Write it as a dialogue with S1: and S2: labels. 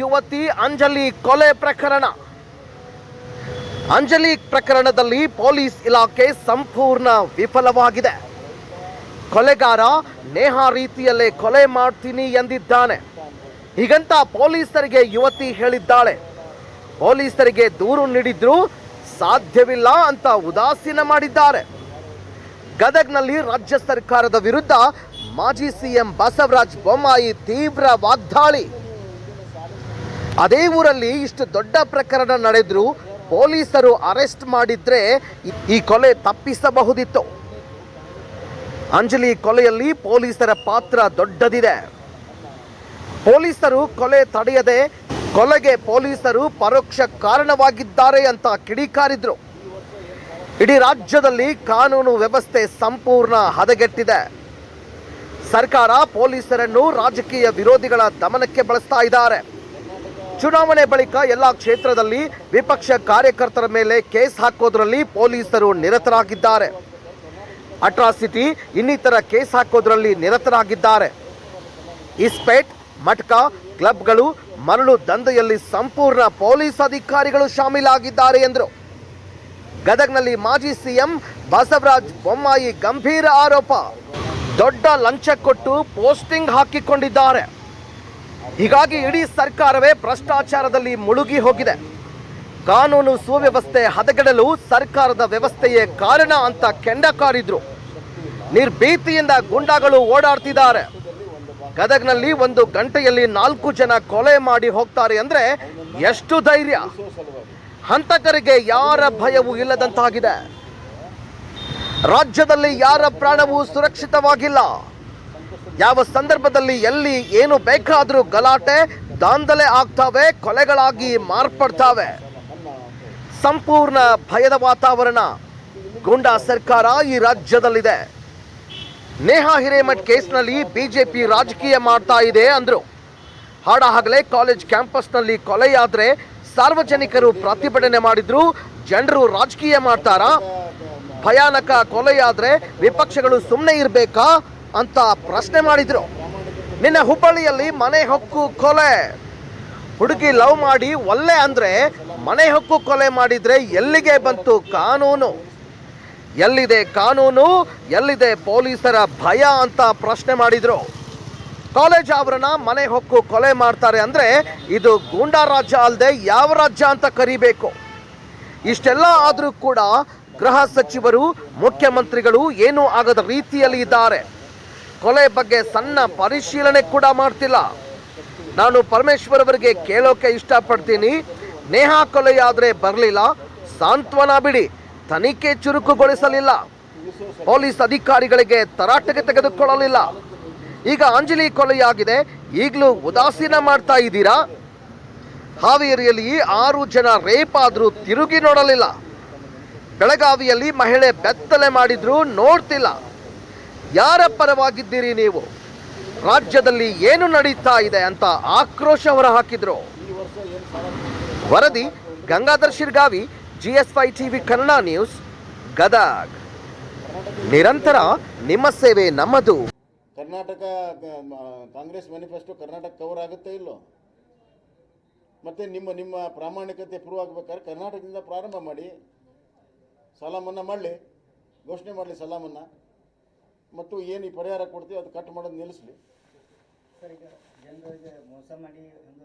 S1: ಯುವತಿ ಅಂಜಲಿ ಕೊಲೆ ಪ್ರಕರಣ. ಅಂಜಲಿ ಪ್ರಕರಣದಲ್ಲಿ ಪೊಲೀಸ್ ಇಲಾಖೆ ಸಂಪೂರ್ಣ ವಿಫಲವಾಗಿದೆ. ಕೊಲೆಗಾರ, ನೇಹ ರೀತಿಯಲ್ಲೇ ಕೊಲೆ ಮಾಡ್ತೀನಿ ಎಂದಿದ್ದಾನೆ. ಹೀಗಂತ ಪೊಲೀಸರಿಗೆ ಯುವತಿ ಹೇಳಿದ್ದಾಳೆ. ಪೊಲೀಸರಿಗೆ ದೂರು ನೀಡಿದ್ರು ಸಾಧ್ಯವಿಲ್ಲ ಅಂತ ಉದಾಸೀನ ಮಾಡಿದ್ದಾರೆ. ಗದಗ್ನಲ್ಲಿ ರಾಜ್ಯ ಸರ್ಕಾರದ ವಿರುದ್ಧ ಮಾಜಿ ಸಿಎಂ ಬಸವರಾಜ ಬೊಮ್ಮಾಯಿ ತೀವ್ರ ವಾಗ್ದಾಳಿ. ಅದೇ ಊರಲ್ಲಿ ಇಷ್ಟು ದೊಡ್ಡ ಪ್ರಕರಣ ನಡೆದ್ರು ಪೊಲೀಸರು ಅರೆಸ್ಟ್ ಮಾಡಿದ್ರೆ ಈ- ಕೊಲೆ ತಪ್ಪಿಸಬಹುದಿತ್ತು. ಅಂಜಲಿ ಕೊಲೆಯಲ್ಲಿ ಪೊಲೀಸರ ಪಾತ್ರ ದೊಡ್ಡದಿದೆ. ಪೊಲೀಸರು ಕೊಲೆ ತಡೆಯದೆ ಕೊಲೆಗೆ ಪೊಲೀಸರು ಪರೋಕ್ಷ ಕಾರಣವಾಗಿದ್ದಾರೆ ಅಂತ ಕಿಡಿಕಾರಿದ್ರು. ಇಡೀ ರಾಜ್ಯದಲ್ಲಿ ಕಾನೂನು ವ್ಯವಸ್ಥೆ ಸಂಪೂರ್ಣ ಹದಗೆಟ್ಟಿದೆ. ಸರ್ಕಾರ ಪೊಲೀಸರನ್ನು ರಾಜಕೀಯ ವಿರೋಧಿಗಳ ದಮನಕ್ಕೆ ಬಳಸ್ತಾ ಇದ್ದಾರೆ. ಚುನಾವಣೆ ಬಳಿಕ ಎಲ್ಲ ಕ್ಷೇತ್ರದಲ್ಲಿ ವಿಪಕ್ಷ ಕಾರ್ಯಕರ್ತರ ಮೇಲೆ ಕೇಸ್ ಹಾಕೋದ್ರಲ್ಲಿ ಪೊಲೀಸರು ನಿರತರಾಗಿದ್ದಾರೆ. ಅಟ್ರಾಸಿಟಿ ಇನ್ನಿತರ ಕೇಸ್ ಹಾಕೋದ್ರಲ್ಲಿ ನಿರತರಾಗಿದ್ದಾರೆ. ಇಸ್ಪೇಟ್ ಮಟ್ಕ ಕ್ಲಬ್ಗಳು ಮರಳು ದಂಧೆಯಲ್ಲಿ ಸಂಪೂರ್ಣ ಪೊಲೀಸ್ ಅಧಿಕಾರಿಗಳು ಶಾಮೀಲಾಗಿದ್ದಾರೆ ಎಂದರು. ಗದಗ್ನಲ್ಲಿ ಮಾಜಿ ಸಿಎಂ ಬಸವರಾಜ್ ಬೊಮ್ಮಾಯಿ ಗಂಭೀರ ಆರೋಪ. ದೊಡ್ಡ ಲಂಚ ಕೊಟ್ಟು ಪೋಸ್ಟಿಂಗ್ ಹಾಕಿಕೊಂಡಿದ್ದಾರೆ. ಹೀಗಾಗಿ ಇಡೀ ಸರ್ಕಾರವೇ ಭ್ರಷ್ಟಾಚಾರದಲ್ಲಿ ಮುಳುಗಿ ಹೋಗಿದೆ. ಕಾನೂನು ಸುವ್ಯವಸ್ಥೆ ಹದಗೆಡಲು ಸರ್ಕಾರದ ವ್ಯವಸ್ಥೆಯೇ ಕಾರಣ ಅಂತ ಕೆಂಡ ಕಾರಿದ್ರು. ನಿರ್ಭೀತಿಯಿಂದ ಗುಂಡಾಗಳು ಓಡಾಡ್ತಿದ್ದಾರೆ. ಗದಗ್ನಲ್ಲಿ ಒಂದು ಗಂಟೆಯಲ್ಲಿ ನಾಲ್ಕು ಜನ ಕೊಲೆ ಮಾಡಿ ಹೋಗ್ತಾರೆ ಅಂದ್ರೆ ಎಷ್ಟು ಧೈರ್ಯ? ಹಂತಕರಿಗೆ ಯಾರ ಭಯವೂ ಇಲ್ಲದಂತಾಗಿದೆ. ರಾಜ್ಯದಲ್ಲಿ ಯಾರ ಪ್ರಾಣವೂ ಸುರಕ್ಷಿತವಾಗಿಲ್ಲ. ಯಾವ ಸಂದರ್ಭದಲ್ಲಿ ಎಲ್ಲಿ ಏನು ಬೇಕಾದರೂ ಗಲಾಟೆ ದಾಂಧಲೆ ಆಗ್ತಾವೆ, ಕೊಲೆಗಳಾಗಿ ಮಾರ್ಪಡ್ತಾವೆ. ಸಂಪೂರ್ಣ ಭಯದ ವಾತಾವರಣ ಗೂಂಡಾ ಸರ್ಕಾರ ಈ ರಾಜ್ಯದಲ್ಲಿದೆ. ನೇಹಾ ಹಿರೇಮಠ್ ಕೇಸ್ನಲ್ಲಿ ಬಿಜೆಪಿ ರಾಜಕೀಯ ಮಾಡ್ತಾ ಇದೆ ಅಂದ್ರು. ಹಾಡಾಗಲೇ ಕಾಲೇಜ್ ಕ್ಯಾಂಪಸ್ನಲ್ಲಿ ಕೊಲೆಯಾದ್ರೆ ಸಾರ್ವಜನಿಕರು ಪ್ರತಿಭಟನೆ ಮಾಡಿದ್ರು, ಜನರು ರಾಜಕೀಯ ಮಾಡ್ತಾರಾ? ಭಯಾನಕ ಕೊಲೆಯಾದ್ರೆ ವಿಪಕ್ಷಗಳು ಸುಮ್ಮನೆ ಇರಬೇಕಾ? ಅಂತ ಪ್ರಶ್ನೆ ಮಾಡಿದ್ರು. ನಿನ್ನ ಹುಬ್ಬಳ್ಳಿಯಲ್ಲಿ ಮನೆ ಹಕ್ಕು ಕೊಲೆ. ಹುಡುಗಿ ಲವ್ ಮಾಡಿ ಒಲ್ಲೆ ಅಂದ್ರೆ ಮನೆ ಹಕ್ಕು ಕೊಲೆ ಮಾಡಿದ್ರೆ ಎಲ್ಲಿಗೆ ಬಂತು ಕಾನೂನು? ಎಲ್ಲಿದೆ ಕಾನೂನು? ಎಲ್ಲಿದೆ ಪೊಲೀಸರ ಭಯ ಅಂತ ಪ್ರಶ್ನೆ ಮಾಡಿದ್ರು. ಕಾಲೇಜ್ ಆವರಣ ಮನೆ ಹೊಕ್ಕು ಕೊಲೆ ಮಾಡ್ತಾರೆ ಅಂದ್ರೆ ಇದು ಗೂಂಡಾ ರಾಜ್ಯ ಅಲ್ಲದೆ ಯಾವ ರಾಜ್ಯ ಅಂತ ಕರಿಬೇಕು. ಇಷ್ಟೆಲ್ಲ ಆದರೂ ಕೂಡ ಗೃಹ ಸಚಿವರು, ಮುಖ್ಯಮಂತ್ರಿಗಳು ಏನೂ ಆಗದ ರೀತಿಯಲ್ಲಿ ಇದ್ದಾರೆ. ಕೊಲೆ ಬಗ್ಗೆ ಸಣ್ಣ ಪರಿಶೀಲನೆ ಕೂಡ ಮಾಡ್ತಿಲ್ಲ. ನಾನು ಪರಮೇಶ್ವರ್ ಅವರಿಗೆ ಕೇಳೋಕೆ ಇಷ್ಟಪಡ್ತೀನಿ. ನೇಹಾ ಕೊಲೆಯಾದರೆ ಬರಲಿಲ್ಲ. ಸಾಂತ್ವನ ಬಿಡಿ. ತನಿಖೆ ಚುರುಕುಗೊಳಿಸಲಿಲ್ಲ. ಪೊಲೀಸ್ ಅಧಿಕಾರಿಗಳಿಗೆ ತರಾಟೆಗೆ ತೆಗೆದುಕೊಳ್ಳಲಿಲ್ಲ. ಈಗ ಅಂಜಲಿ ಕೊಲೆಯಾಗಿದೆ. ಈಗಲೂ ಉದಾಸೀನ ಮಾಡ್ತಾ ಇದ್ದೀರಾ? ಹಾವೇರಿಯಲ್ಲಿ ಆರು ಜನ ರೇಪ್ ಆದರೂ ತಿರುಗಿ ನೋಡಲಿಲ್ಲ. ಬೆಳಗಾವಿಯಲ್ಲಿ ಮಹಿಳೆ ಬೆತ್ತಲೆ ಮಾಡಿದ್ರು ನೋಡ್ತಿಲ್ಲ. ಯಾರ ಪರವಾಗಿದ್ದೀರಿ ನೀವು? ರಾಜ್ಯದಲ್ಲಿ ಏನು ನಡೀತಾ ಇದೆ ಅಂತ ಆಕ್ರೋಶ ಹೊರಹಾಕಿದ್ರು. ವರದಿ, ಗಂಗಾಧರ್ ಶಿರ್ಗಾವಿ, ಜಿಎಸ್ವೈ ಟಿವಿ ಕನ್ನಡ ನ್ಯೂಸ್, ಗದಗ. ನಿರಂತರ ನಿಮ್ಮ ಸೇವೆ ನಮ್ಮದು.
S2: ಕರ್ನಾಟಕ ಕಾಂಗ್ರೆಸ್ ಮ್ಯಾನಿಫೆಸ್ಟೋ ಕರ್ನಾಟಕ ಕವರ್ ಆಗುತ್ತೆ ಇಲ್ಲೋ? ಮತ್ತೆ ನಿಮ್ಮ ನಿಮ್ಮ ಪ್ರಾಮಾಣಿಕತೆ ಪ್ರೂವ್ ಆಗಬೇಕಾದ್ರೆ ಕರ್ನಾಟಕದಿಂದ ಪ್ರಾರಂಭ ಮಾಡಿ. ಸಾಲ ಮನ್ನಾ ಮಾಡಲಿ, ಘೋಷಣೆ ಮಾಡಲಿ ಸಾಲ ಮನ್ನಾ ಮತ್ತು ಏನು ಈ ಪರಿಹಾರ ಕೊಡ್ತೀವಿ, ಅದು ಕಟ್ ಮಾಡೋದು ನಿಲ್ಲಿಸಲಿ.
S3: ಸರ್, ಈಗ ಜನರಿಗೆ ಮೋಸ ಮಾಡಿ ಒಂದು